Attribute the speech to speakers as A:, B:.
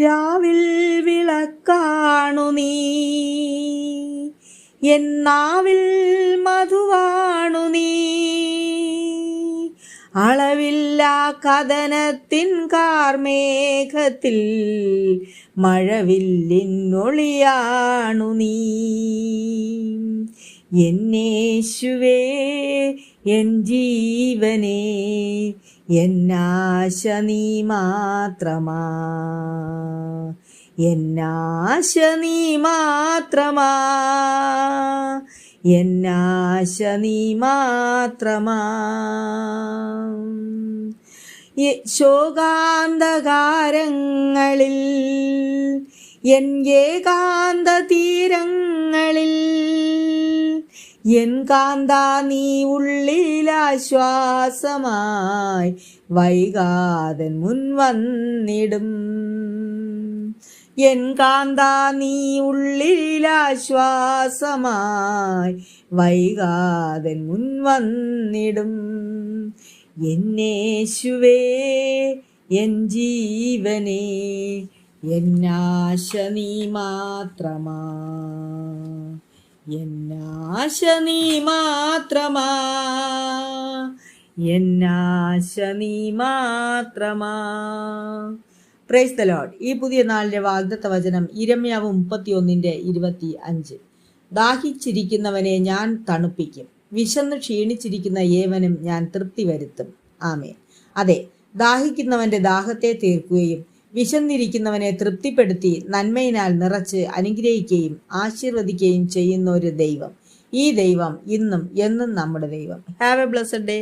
A: രാവിൽ വിളക്കാണു നീ. എന്നാവിൽ അളവില്ല കഥനത്തിൻ കാർമേഘത്തിൽ മഴവില്ലിന്നൊളിയാണു നീ. എന്നേശുവേ എൻ ജീവനേ എന്നാശ നീ മാത്രമാ. എന്നാശ നീ മാത്രമാ. എന്നാശ നീ മാത്രമാ. ശോകാന്തകാരങ്ങളിൽ എൻ ഏകാന്ത തീരങ്ങളിൽ എൻ കാന്ത നീ ഉള്ളിലാശ്വാസമായി വൈകാതൻ മുൻവന്നിടും. എൻ കാന്ത നീ ഉള്ളിലാശ്വാസമായി വൈകാതൻ മുൻവന്നിടും എന്നേശുവേ എൻ ജീവനേ എന്നാശ നീ മാത്രമാ. എന്നാശ നീ മാത്രമാ. എന്നാശ നീ മാത്രമാ. പ്രൈസ് ദ ലോഡ് ഈ പുതിയ നാളിലെ വാഗ്ദത്ത വചനം ഇരമ്യാവ് മുപ്പത്തിയൊന്നിന്റെ ഇരുപത്തി അഞ്ച് ദാഹിച്ചിരിക്കുന്നവനെ ഞാൻ തണുപ്പിക്കും. വിശന്ന് ക്ഷീണിച്ചിരിക്കുന്ന ഏവനും ഞാൻ തൃപ്തി വരുത്തും. ആമേ അതെ ദാഹിക്കുന്നവന്റെ ദാഹത്തെ തീർക്കുകയും വിശന്നിരിക്കുന്നവനെ തൃപ്തിപ്പെടുത്തി നന്മയിനാൽ നിറച്ച് അനുഗ്രഹിക്കുകയും ആശീർവദിക്കുകയും ചെയ്യുന്ന ഒരു ദൈവം. ഈ ദൈവം ഇന്നും എന്നും നമ്മുടെ ദൈവം. Have A blessed day